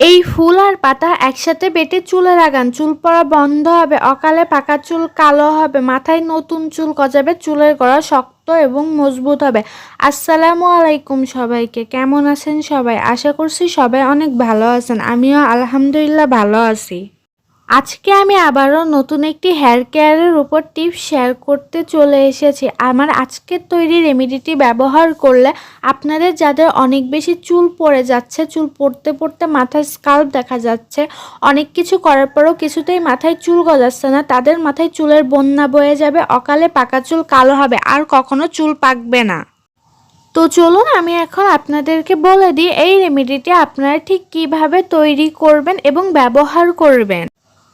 এই ফুল আর পাতা একসাথে বেটে চুলে লাগান। চুল পড়া বন্ধ হবে, অকালে পাকা চুল কালো হবে, মাথায় নতুন চুল গজাবে, চুলের গড়া শক্ত এবং মজবুত হবে। আসসালামু আলাইকুম সবাইকে, কেমন আছেন সবাই? আশা করছি সবাই অনেক ভালো আছেন। আমিও আলহামদুলিল্লাহ ভালো আছি। আজকে আমি আবারও নতুন একটি হেয়ার কেয়ারের উপর টিপস শেয়ার করতে চলে এসেছি। আমার আজকের তৈরি রেমেডিটি ব্যবহার করলে আপনাদের যাদের অনেক বেশি চুল পড়ে যাচ্ছে, চুল পড়তে পড়তে মাথায় স্কাল্প দেখা যাচ্ছে, অনেক কিছু করার পরেও কিছুতেই মাথায় চুল গজাচ্ছে না, তাদের মাথায় চুলের বন্যা বয়ে যাবে, অকালে পাকা চুল কালো হবে, আর কখনো চুল পাকবে না। তো চলুন আমি এখন আপনাদেরকে বলে দিই, এই রেমেডিটি আপনারা ঠিক কীভাবে তৈরি করবেন এবং ব্যবহার করবেন।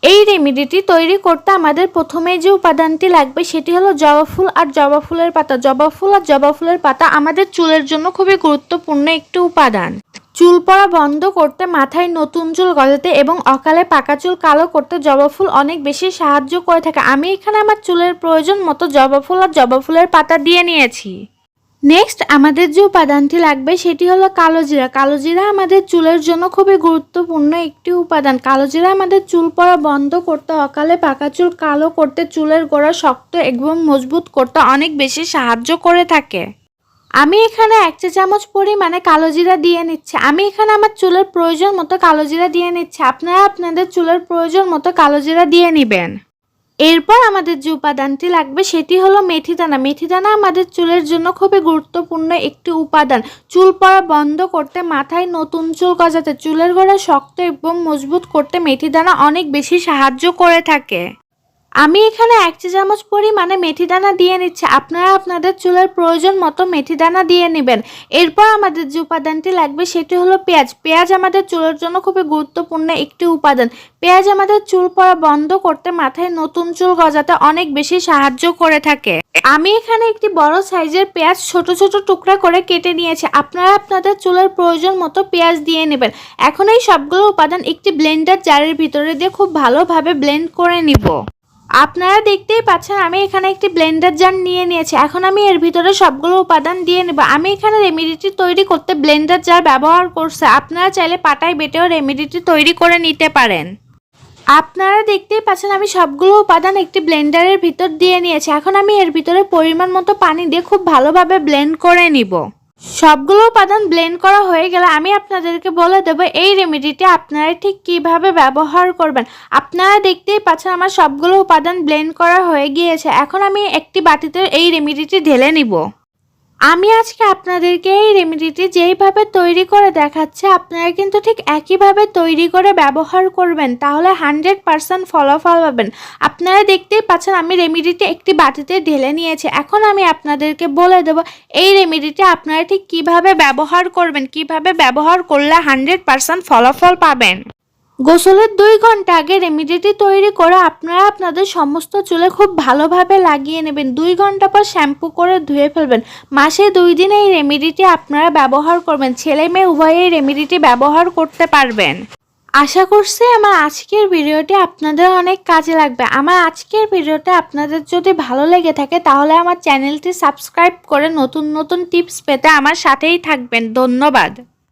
এই রেমিডিটি তৈরি করতে আমাদের প্রথমেই যে উপাদানটি লাগবে সেটি হলো জবা ফুল আর জবা ফুলের পাতা। জবা ফুল আর জবা ফুলের পাতা আমাদের চুলের জন্য খুবই গুরুত্বপূর্ণ একটি উপাদান। চুল পড়া বন্ধ করতে, মাথায় নতুন চুল গজাতে এবং অকালে পাকা চুল কালো করতে জবা ফুল অনেক বেশি সাহায্য করে থাকে। আমি এখানে আমার চুলের প্রয়োজন মতো জবা ফুল আর জবা ফুলের পাতা দিয়ে নিয়েছি। নেক্সট আমাদের যে উপাদানটি লাগবে সেটি হলো কালো জিরা। কালো জিরা আমাদের চুলের জন্য খুবই গুরুত্বপূর্ণ একটি উপাদান। কালো জিরা আমাদের চুল পড়া বন্ধ করতে, অকালে পাকা চুল কালো করতে, চুলের গোড়া শক্ত এবং মজবুত করতে অনেক বেশি সাহায্য করে থাকে। আমি এখানে এক চা চামচ পরিমাণে কালো জিরা দিয়ে নিচ্ছি। আমি এখানে আমার চুলের প্রয়োজন মতো কালো জিরা দিয়ে নিচ্ছি। আপনারা আপনাদের চুলের প্রয়োজন মতো কালো জিরা দিয়ে নেবেন। এরপর আমাদের যে উপাদানটি লাগবে সেটি হলো মেথিদানা। মেথিদানা আমাদের চুলের জন্য খুবই গুরুত্বপূর্ণ একটি উপাদান। চুল পড়া বন্ধ করতে, মাথায় নতুন চুল গজাতে, চুলের গোড়া শক্ত এবং মজবুত করতে মেথিদানা অনেক বেশি সাহায্য করে থাকে। আমি এখানে এক চা চামচ পরিমাণে মেথি দানা দিয়ে নিচ্ছি। আপনারা আপনাদের চুলের প্রয়োজন মতো মেথিদানা দিয়ে নেবেন। এরপর আমাদের যে উপাদানটি লাগবে সেটি হলো পেঁয়াজ। পেঁয়াজ আমাদের চুলের জন্য খুবই গুরুত্বপূর্ণ একটি উপাদান। পেঁয়াজ আমাদের চুল পড়া বন্ধ করতে মাথায় নতুন চুল গজাতে অনেক বেশি সাহায্য করে থাকে। আমি এখানে একটি বড় সাইজের পেঁয়াজ ছোট ছোট টুকরা করে কেটে নিয়েছি। আপনারা আপনাদের চুলের প্রয়োজন মতো পেঁয়াজ দিয়ে নেবেন। এখন এই সবগুলো উপাদান একটি ব্লেন্ডার জারের ভিতরে দিয়ে খুব ভালোভাবে ব্লেন্ড করে নিব। আপনারা দেখতেই পাচ্ছেন, আমি এখানে একটি ব্লেন্ডার জার নিয়ে নিয়েছি। এখন আমি এর ভিতরে সবগুলো উপাদান দিয়ে নেব। আমি এখানে রেমিডিটি তৈরি করতে ব্লেন্ডার জার ব্যবহার করছে। আপনারা চাইলে পাটায় বেটেও রেমিডিটি তৈরি করে নিতে পারেন। আপনারা দেখতেই পাচ্ছেন, আমি সবগুলো উপাদান একটি ব্লেন্ডারের ভিতর দিয়ে নিয়েছি। এখন আমি এর ভিতরে পরিমাণ মতো পানি দিয়ে খুব ভালোভাবে ব্লেন্ড করে নিব। সবগুলো উপাদান ব্লেন্ড করা হয়ে গেলে আমি আপনাদেরকে বলে দেবো এই রেমেডিটি আপনারা ঠিক কীভাবে ব্যবহার করবেন। আপনারা দেখতেই পাচ্ছেন আমার সবগুলো উপাদান ব্লেন্ড করা হয়ে গিয়েছে। এখন আমি একটি বাটিতে এই রেমেডিটি ঢেলে নিব। আমি আজকে আপনাদেরকে এই রেমেডিটি যেইভাবে তৈরি করে দেখাচ্ছে, আপনারা কিন্তু ঠিক একইভাবে তৈরি করে ব্যবহার করবেন। তাহলে হান্ড্রেড পারসেন্ট ফলাফল পাবেন। আপনারা দেখতেই পাচ্ছেন আমি রেমেডিটি একটি বাটিতে ঢেলে নিয়েছি। এখন আমি আপনাদেরকে বলে দেব, এই রেমেডিটি আপনারা ঠিক কীভাবে ব্যবহার করবেন, কীভাবে ব্যবহার করলে হান্ড্রেড পারসেন্ট ফলাফল পাবেন। গোসলের দুই ঘণ্টা আগে রেমিডিটি তৈরি করে আপনারা আপনাদের সমস্ত চুলে খুব ভালোভাবে লাগিয়ে নেবেন। দুই ঘণ্টা পর শ্যাম্পু করে ধুয়ে ফেলবেন। মাসে দুই দিন এই রেমিডিটি আপনারা ব্যবহার করবেন। ছেলে মেয়ে উভয়ে এই রেমিডিটি ব্যবহার করতে পারবেন। আশা করছি আমার আজকের ভিডিওটি আপনাদের অনেক কাজে লাগবে। আমার আজকের ভিডিওটা আপনাদের যদি ভালো লেগে থাকে, তাহলে আমার চ্যানেলটি সাবস্ক্রাইব করে নতুন নতুন টিপস পেতে আমার সাথেই থাকবেন। ধন্যবাদ।